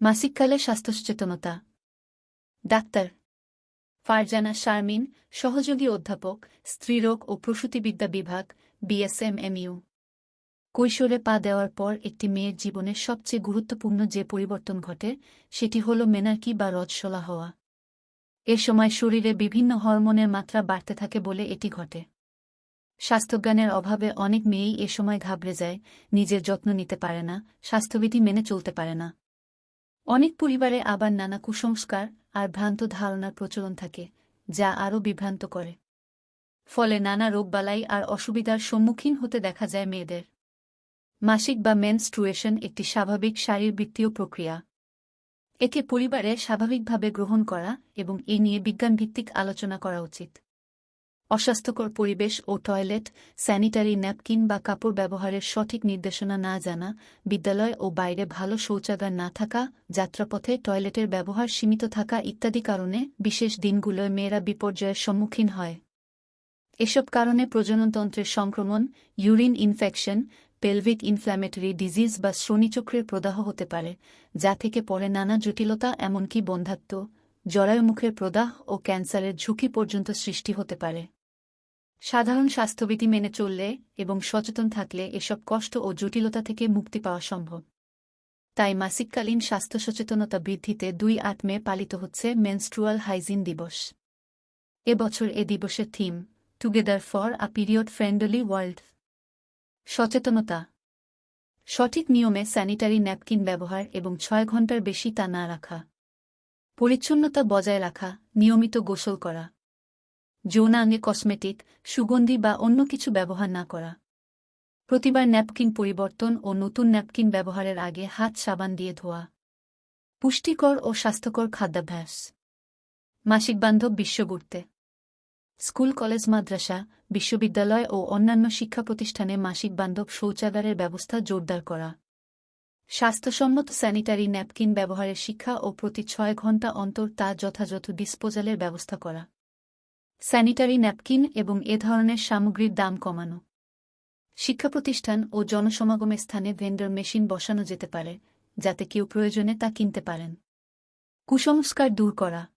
মাসিককালে স্বাস্থ্য সচেতনতা। ডাক্তার ফারজানা শারমিন, সহযোগী অধ্যাপক, স্ত্রীরোগ ও প্রসূতিবিদ্যা বিভাগ, বিএসএমএমইউ। কৈশোরে পা দেওয়ার পর একটি মেয়ের জীবনের সবচেয়ে গুরুত্বপূর্ণ যে পরিবর্তন ঘটে, সেটি হল মেনার্কি বা রজসলা হওয়া। এ সময় শরীরে বিভিন্ন হরমোনের মাত্রা বাড়তে থাকে বলে এটি ঘটে। স্বাস্থ্যজ্ঞানের অভাবে অনেক মেয়েই এ সময় ঘাবড়ে যায়, নিজের যত্ন নিতে পারে না, স্বাস্থ্যবিধি মেনে চলতে পারে না। অনেক পরিবারে আবার নানা কুসংস্কার আর ভ্রান্ত ধারণার প্রচলন থাকে, যা আরও বিভ্রান্ত করে। ফলে নানা রোগবালাই আর অসুবিধার সম্মুখীন হতে দেখা যায় মেয়েদের। মাসিক বা মেনস্ট্রুয়েশন একটি স্বাভাবিক শারীরবৃত্তীয় প্রক্রিয়া। একে পরিবারে স্বাভাবিকভাবে গ্রহণ করা এবং এ নিয়ে বিজ্ঞানভিত্তিক আলোচনা করা উচিত। অস্বাস্থ্যকর পরিবেশ ও টয়লেট, স্যানিটারি ন্যাপকিন বা কাপড় ব্যবহারের সঠিক নির্দেশনা না জানা, বিদ্যালয় ও বাইরে ভালো শৌচাগার না থাকা, যাত্রাপথে টয়লেটের ব্যবহার সীমিত থাকা ইত্যাদি কারণে বিশেষ দিনগুলোয় মেয়েরা বিপর্যয়ের সম্মুখীন হয়। এসব কারণে প্রজননতন্ত্রের সংক্রমণ, urine infection, pelvic inflammatory disease বা শ্রোণীচক্রের প্রদাহ হতে পারে, যা থেকে পরে নানা জটিলতা এমনকি বন্ধাত্ম, জরায়ুমুখের প্রদাহ ও ক্যান্সারের ঝুঁকি পর্যন্ত সৃষ্টি হতে পারে। সাধারণ স্বাস্থ্যবিধি মেনে চললে এবং সচেতন থাকলে এসব কষ্ট ও জটিলতা থেকে মুক্তি পাওয়া সম্ভব। তাই মাসিককালীন স্বাস্থ্য সচেতনতা বৃদ্ধিতে দুই আট মে পালিত হচ্ছে মেনস্ট্রুয়াল হাইজিন দিবস। এবছর এ দিবসের theme together for a period friendly world সচেতনতা। সঠিক নিয়মে স্যানিটারি ন্যাপকিন ব্যবহার এবং ছয় ঘণ্টার বেশি তা না রাখা। পরিচ্ছন্নতা বজায় রাখা, নিয়মিত গোসল করা। যৌনাঙ্গে কসমেটিক, সুগন্ধি বা অন্য কিছু ব্যবহার না করা। প্রতিবার ন্যাপকিন পরিবর্তন ও নতুন ন্যাপকিন ব্যবহারের আগে হাত সাবান দিয়ে ধোয়া। পুষ্টিকর ও স্বাস্থ্যকর খাদ্যাভ্যাস। মাসিক বান্ধব বিশ্ব গড়তে। স্কুল, কলেজ, মাদ্রাসা, বিশ্ববিদ্যালয় ও অন্যান্য শিক্ষা প্রতিষ্ঠানে মাসিক বান্ধব শৌচাগারের ব্যবস্থা জোরদার করা। স্বাস্থ্যসম্মত স্যানিটারি ন্যাপকিন ব্যবহারের শিক্ষা ও প্রতি ছয় ঘণ্টা অন্তর তা যথাযথ ডিসপোজালের ব্যবস্থা করা। স্যানিটারি ন্যাপকিন এবং এ ধরনের সামগ্রীর দাম কমানো। শিক্ষা প্রতিষ্ঠান ও জনসমাগমের স্থানে ভেন্ডার মেশিন বসানো যেতে পারে, যাতে কেউ প্রয়োজনে তা কিনতে পারেন। কুসংস্কার দূর করা।